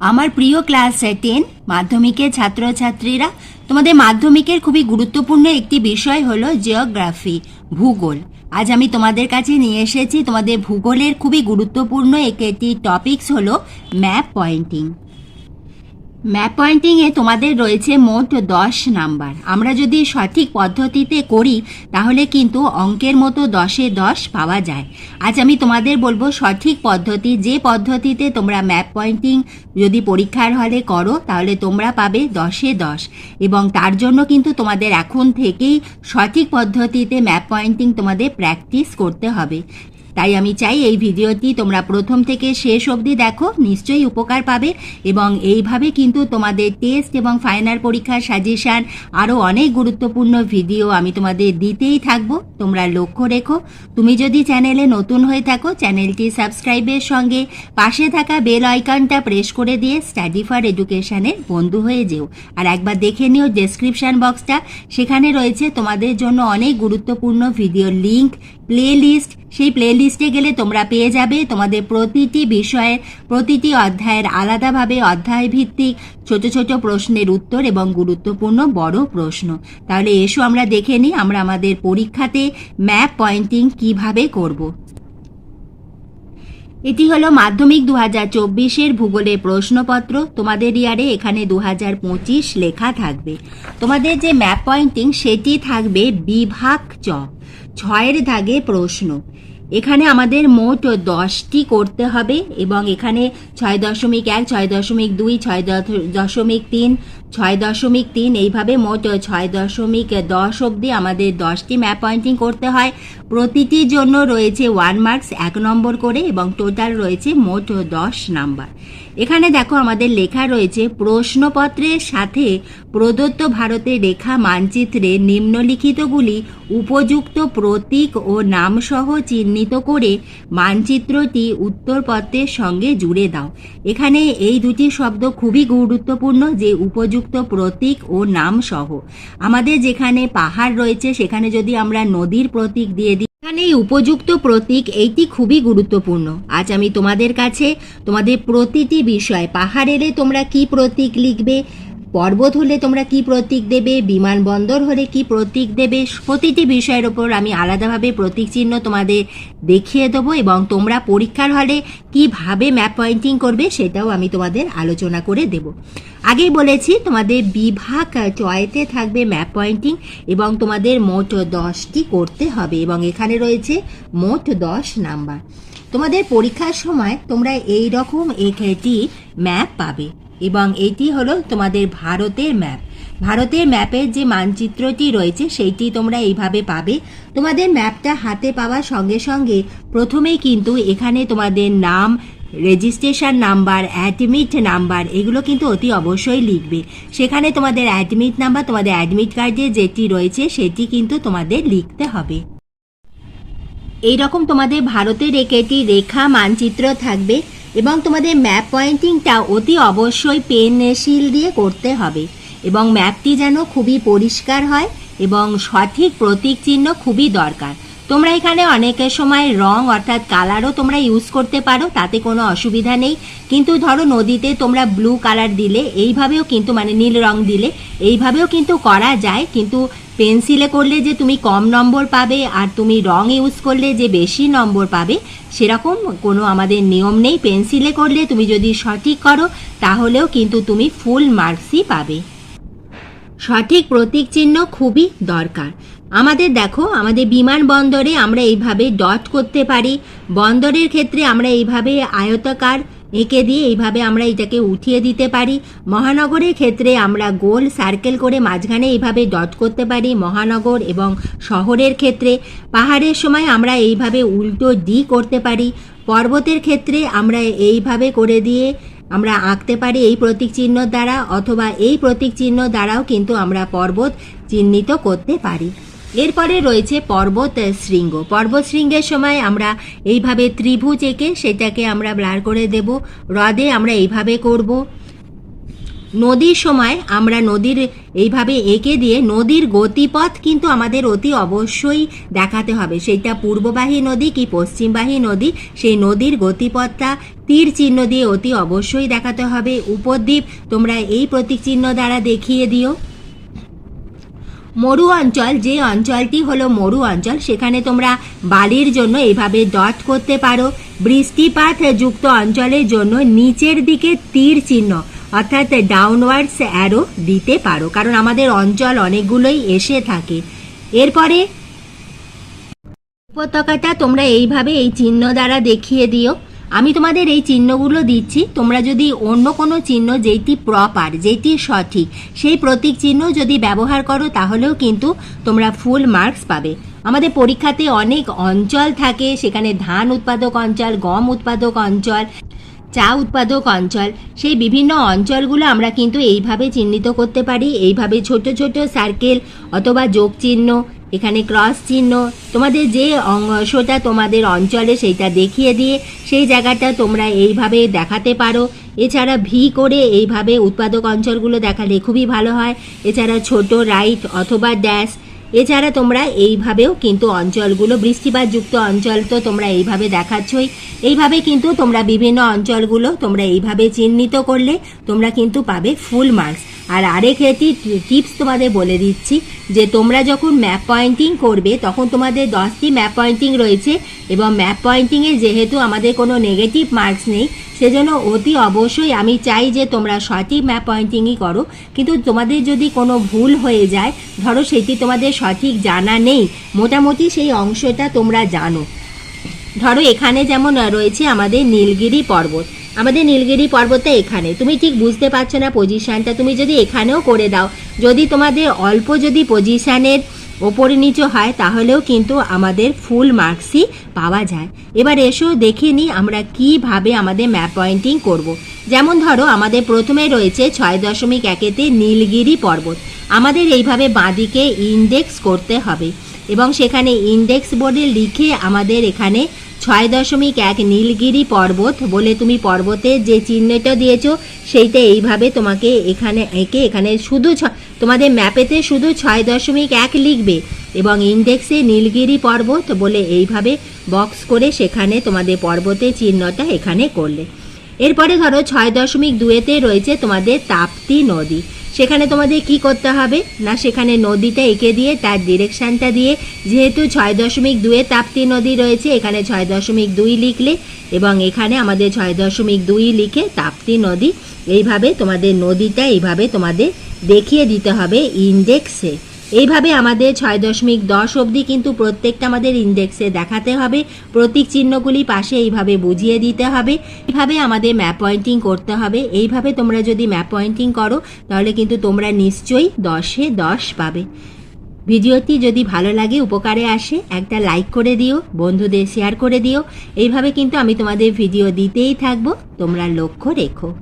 আমার প্রিয় class ten, মাধ্যমিকের ছাত্রছাত্রীরা, তোমাদের মাধ্যমিকের খুবই গুরুত্বপূর্ণ একটি বিষয় হলো জিওগ্রাফি, ভূগোল। আজ আমি তোমাদের কাছে নিয়ে এসেছি, তোমাদের ভূগোলের খুবই গুরুত্বপূর্ণ একটি টপিকস হলো ম্যাপ পয়েন্টিং ম্যাপ পয়েন্টিংয়ে তোমাদের রয়েছে মোট দশ নাম্বার। আমরা যদি সঠিক পদ্ধতিতে করি, তাহলে কিন্তু অঙ্কের মতো দশে দশ পাওয়া যায়। আজ আমি তোমাদের বলব সঠিক পদ্ধতি। যে পদ্ধতিতে তোমরা ম্যাপ পয়েন্টিং যদি পরীক্ষার হলে করো, তাহলে তোমরা পাবে দশে দশ। এবং তার জন্য কিন্তু তোমাদের এখন থেকেই সঠিক পদ্ধতিতে ম্যাপ পয়েন্টিং তোমাদের প্র্যাকটিস করতে হবে। তাই আমি চাই এই ভিডিওটি তোমরা প্রথম থেকে শেষ অবধি দেখো, নিশ্চয়ই উপকার পাবে এবং এইভাবে কিন্তু তোমাদের টেস্ট এবং ফাইনাল পরীক্ষার সাজেশান আরও অনেক গুরুত্বপূর্ণ ভিডিও আমি তোমাদের দিতেই থাকব। তোমরা লক্ষ্য রেখো। তুমি যদি চ্যানেলে নতুন হয়ে থাকো, চ্যানেলটি সাবস্ক্রাইবের সঙ্গে পাশে থাকা বেল আইকনটা প্রেস করে দিয়ে স্টাডি ফর এডুকেশনের বন্ধু হয়ে যেও। আর একবার দেখে নিও ডেসক্রিপশন বক্সটা। সেখানে রয়েছে তোমাদের জন্য অনেক গুরুত্বপূর্ণ ভিডিও লিংক প্লে লিস্ট সেই প্লে লিস্টে গেলে তোমরা পেয়ে যাবে তোমাদের প্রতিটি বিষয়ের প্রতিটি অধ্যায়ের আলাদাভাবে অধ্যায় ভিত্তিক ছোট ছোট প্রশ্নের উত্তর এবং গুরুত্বপূর্ণ বড় প্রশ্ন। তাহলে এসো আমরা দেখে নিই আমরা আমাদের পরীক্ষাতে ম্যাপ পয়েন্টিং কীভাবে করব। এটি হলো মাধ্যমিক দু হাজার চব্বিশের ভূগোলের প্রশ্নপত্র। তোমাদের ইয়ারে এখানে দু হাজার পঁচিশ লেখা থাকবে। তোমাদের যে ম্যাপ পয়েন্টিং সেটি থাকবে বিভাগ চ। ছয়ের দাগে প্রশ্ন। এখানে আমাদের মোট দশটি করতে হবে এবং এখানে ছয় দশমিক এক, ছয় দশমিক দুই, ছয় দশ- দশমিক তিন, ছয় দশমিক তিন, এইভাবে মোট ছয় দশমিক দশ অবধি আমাদের দশটি ম্যাপ পয়েন্টিং করতে হয়। প্রতিটির জন্য রয়েছে ওয়ান মার্কস এক নম্বর করে এবং টোটাল রয়েছে মোট দশ নাম্বার। এখানে দেখো আমাদের লেখা রয়েছে প্রশ্নপত্রের সাথে প্রদত্ত ভারতের রেখা মানচিত্রে নিম্নলিখিতগুলি উপযুক্ত প্রতীক ও নামসহ চিহ্নিত করে মানচিত্রটি উত্তরপত্রের সঙ্গে জুড়ে দাও। এখানে এই দুটি শব্দ খুবই গুরুত্বপূর্ণ, যে উপযুক্ত প্রতীক ও নামসহ। আমাদের যেখানে পাহাড় রয়েছে, সেখানে যদি আমরা নদীর প্রতীক দিয়ে দিই এখানে উপযুক্ত প্রতীক, এইটি খুবই গুরুত্বপূর্ণ। আজ আমি তোমাদের কাছে তোমাদের প্রতিটি বিষয়, পাহাড় এলে তোমরা কি প্রতীক লিখবে, পর্বত হলে তোমরা কি প্রতীক দেবে, বিমানবন্দর হলে কি প্রতীক দেবে, প্রতিটি বিষয়ের ওপর আমি আলাদাভাবে প্রতীক চিহ্ন তোমাদের দেখিয়ে দেবো এবং তোমরা পরীক্ষার হলে কীভাবে ম্যাপ পয়েন্টিং করবে সেটাও আমি তোমাদের আলোচনা করে দেব। আগেই বলেছি, তোমাদের বিভাগ চয়েতে থাকবে ম্যাপ পয়েন্টিং এবং তোমাদের মোট দশটি করতে হবে এবং এখানে রয়েছে মোট দশ নাম্বার। তোমাদের পরীক্ষার সময় তোমরা এই রকম একটি ম্যাপ পাবে এবং এটি হলো তোমাদের ভারতের ম্যাপ। ভারতের ম্যাপের যে মানচিত্রটি রয়েছে, সেইটি তোমরা এইভাবে পাবে। তোমাদের ম্যাপটা হাতে পাওয়ার সঙ্গে সঙ্গে প্রথমেই কিন্তু এখানে তোমাদের নাম রেজিস্ট্রেশন নাম্বার অ্যাডমিট নাম্বার এগুলো কিন্তু অতি অবশ্যই লিখবে। সেখানে তোমাদের অ্যাডমিট নাম্বার তোমাদের অ্যাডমিট কার্ডে যেটি রয়েছে, সেটি কিন্তু তোমাদের লিখতে হবে। এই রকম তোমাদের ভারতের একটি রেখা মানচিত্র থাকবে এবং তোমাদের ম্যাপ পয়েন্টিংটা অতি অবশ্যই পেনসিল দিয়ে করতে হবে। এবং ম্যাপটি যেন খুবই পরিষ্কার হয় এবং সঠিক প্রতীক চিহ্ন খুবই দরকার। তোমরা এখানে অনেকের সময় রং অর্থাৎ কালারও তোমরা ইউজ করতে পারো, তাতে কোনো অসুবিধা নেই। কিন্তু ধরো নদীতে তোমরা ব্লু কালার দিলে, এইভাবেও কিন্তু মানে নীল রং দিলে, এইভাবেও কিন্তু করা যায়। কিন্তু পেন্সিলে করলে যে তুমি কম নম্বর পাবে আর তুমি রং ইউজ করলে যে বেশি নম্বর পাবে, সেরকম কোনো আমাদের নিয়ম নেই। পেন্সিলে করলে তুমি যদি সঠিক করো, তাহলেও কিন্তু তুমি ফুল মার্কসই পাবে। সঠিক প্রতীক চিহ্ন খুবই দরকার। আমাদের দেখো, আমাদের বিমানবন্দরে আমরা এইভাবে ডট করতে পারি। বন্দরের ক্ষেত্রে আমরা এইভাবে আয়তাকার এঁকে দিয়ে এইভাবে আমরা এটাকে উঠিয়ে দিতে পারি। মহানগরের ক্ষেত্রে আমরা গোল সার্কেল করে মাঝখানে এইভাবে ডট করতে পারি, মহানগর এবং শহরের ক্ষেত্রে। পাহাড়ের সময় আমরা এইভাবে উল্টো ডি করতে পারি। পর্বতের ক্ষেত্রে আমরা এইভাবে করে দিয়ে আমরা আঁকতে পারি এই প্রতীক চিহ্ন দ্বারা, অথবা এই প্রতীক চিহ্ন দ্বারাও কিন্তু আমরা পর্বত চিহ্নিত করতে পারি। এরপরে রয়েছে পর্বত শৃঙ্গ। পর্বত শৃঙ্গের সময় আমরা এইভাবে ত্রিভুজ এঁকে সেটাকে আমরা ব্লার করে দেব। হ্রদে আমরা এইভাবে করব। নদীর সময় আমরা নদীর এইভাবে এঁকে দিয়ে নদীর গতিপথ কিন্তু আমাদের অতি অবশ্যই দেখাতে হবে। সেইটা পূর্ববাহী নদী কি পশ্চিমবাহী নদী, সেই নদীর গতিপথটা তীর চিহ্ন দিয়ে অতি অবশ্যই দেখাতে হবে। উপদ্বীপ তোমরা এই প্রতীক চিহ্ন দ্বারা দেখিয়ে দিও। মরু অঞ্চল, যে অঞ্চলটি হলো মরু অঞ্চল, সেখানে তোমরা বালির জন্য এইভাবে ডট করতে পারো। বৃষ্টিপাত যুক্ত অঞ্চলের জন্য নিচের দিকে তীর চিহ্ন, অর্থাৎ ডাউনওয়ার্ডস অ্যারো দিতে পারো, কারণ আমাদের অঞ্চল অনেকগুলোই এসে থাকে। এরপরে উপত্যকাটা তোমরা এইভাবে এই চিহ্ন দ্বারা দেখিয়ে দিও। আমি তোমাদের এই চিহ্নগুলো দিচ্ছি। তোমরা যদি অন্য কোনো চিহ্ন যেটি প্রপার যেটি সঠিক, সেই প্রতীক চিহ্ন যদি ব্যবহার করো, তাহলেও কিন্তু তোমরা ফুল মার্কস পাবে। আমাদের পরীক্ষাতে অনেক অঞ্চল থাকে, সেখানে ধান উৎপাদক অঞ্চল, গম উৎপাদক অঞ্চল, চা উৎপাদক অঞ্চল, সেই বিভিন্ন অঞ্চলগুলো আমরা কিন্তু এইভাবে চিহ্নিত করতে পারি। এইভাবে ছোট ছোট সার্কেল অথবা যোগ চিহ্ন এখানে ক্রস চিহ্ন। তোমাদের যে অংশটা তোমাদের অঞ্চলে সেইটা দেখিয়ে দিয়ে সেই জায়গাটা তোমরা এইভাবে দেখাতে পারো। এছাড়া ভি করে এইভাবে উৎপাদক অঞ্চলগুলো দেখালে খুবই ভালো হয়। এছাড়া ছোট রাইট অথবা ড্যাশ। এছাড়া তোমরা এইভাবেও কিন্তু অঞ্চলগুলো বৃষ্টিপাতযুক্ত অঞ্চল তো তোমরা এইভাবে দেখাচ্ছই। এইভাবে কিন্তু তোমরা বিভিন্ন অঞ্চলগুলো তোমরা এইভাবে চিহ্নিত করলে তোমরা কিন্তু পাবে ফুল মার্কস। আর আরেক একটি টিপস তোমাদের বলে দিচ্ছি যে তোমরা যখন ম্যাপ পয়েন্টিং করবে, তখন তোমাদের দশটি ম্যাপ পয়েন্টিং রয়েছে এবং ম্যাপ পয়েন্টিংয়ে যেহেতু আমাদের কোনো নেগেটিভ মার্কস নেই, সেজন্য অতি অবশ্যই আমি চাই যে তোমরা সঠিক ম্যাপ পয়েন্টিংই করো। কিন্তু তোমাদের যদি কোনো ভুল হয়ে যায়, ধরো সেটি তোমাদের সঠিক জানা নেই, মোটামুটি সেই অংশটা তোমরা জানো। ধরো এখানে যেমন রয়েছে আমাদের নীলগিরি পর্বত। আমাদের নীলগিরি পর্বতটা এখানে। তুমি ঠিক বুঝতে পারছ না পজিশানটা তুমি যদি এখানেও করে দাও, যদি তোমাদের অল্প যদি পজিশানের ওপরে নিচে হয়, তাহলেও কিন্তু আমাদের ফুল মার্কসই পাওয়া যায়। এবার এসো দেখে নিই আমরা কীভাবে আমাদের ম্যাপ পয়েন্টিং করব। যেমন ধরো, আমাদের প্রথমে রয়েছে ছয় দশমিক একেতে নীলগিরি পর্বত। আমাদের এইভাবে বাঁদিকে ইন্ডেক্স করতে হবে এবং সেখানে ইন্ডেক্স বোর্ডে লিখে আমাদের এখানে ছয় দশমিক এক নীলগিরি পর্বত বলে তুমি পর্বতের যে চিহ্নটা দিয়েছ, সেইটা এইভাবে তোমাকে এখানে এঁকে এখানে শুধু তোমাদের ম্যাপেতে শুধু ছয় দশমিক এক লিখবে এবং ইন্ডেক্সে নীলগিরি পর্বত বলে এইভাবে বক্স করে সেখানে তোমাদের পর্বতের চিহ্নটা এখানে করলে। এরপরে ধরো ছয় দশমিক দুয়েতে রয়েছে তোমাদের তাপ্তি নদী। সেখানে তোমাদের কি করতে হবে? না, সেখানে নদীটা এঁকে দিয়ে, তার ডিরেকশানটা দিয়ে, যেহেতু ছয় দশমিক দুয়ে তাপ্তি নদী রয়েছে, এখানে ছয় দশমিক দুই লিখলে এবং এখানে আমাদের ছয় দশমিক দুই লিখে তাপ্তি নদী, এইভাবে তোমাদের নদীটা এইভাবে তোমাদের দেখিয়ে দিতে হবে ইন্ডেক্সে এইভাবে আমাদের ছয় দশমিক দশ অবধি কিন্তু প্রত্যেকটা আমাদের ইন্ডেক্সে দেখাতে হবে। প্রতীক চিহ্নগুলি পাশে এইভাবে বুঝিয়ে দিতে হবে। এইভাবে আমাদের ম্যাপ পয়েন্টিং করতে হবে। এইভাবে তোমরা যদি ম্যাপ পয়েন্টিং করো, তাহলে কিন্তু তোমরা নিশ্চয়ই দশে দশ পাবে। ভিডিওটি যদি ভালো লাগে, উপকারে আসে, একটা লাইক করে দিও, বন্ধুদের শেয়ার করে দিও। এইভাবে কিন্তু আমি তোমাদের ভিডিও দিতেই থাকব। তোমরা লক্ষ্য রেখো।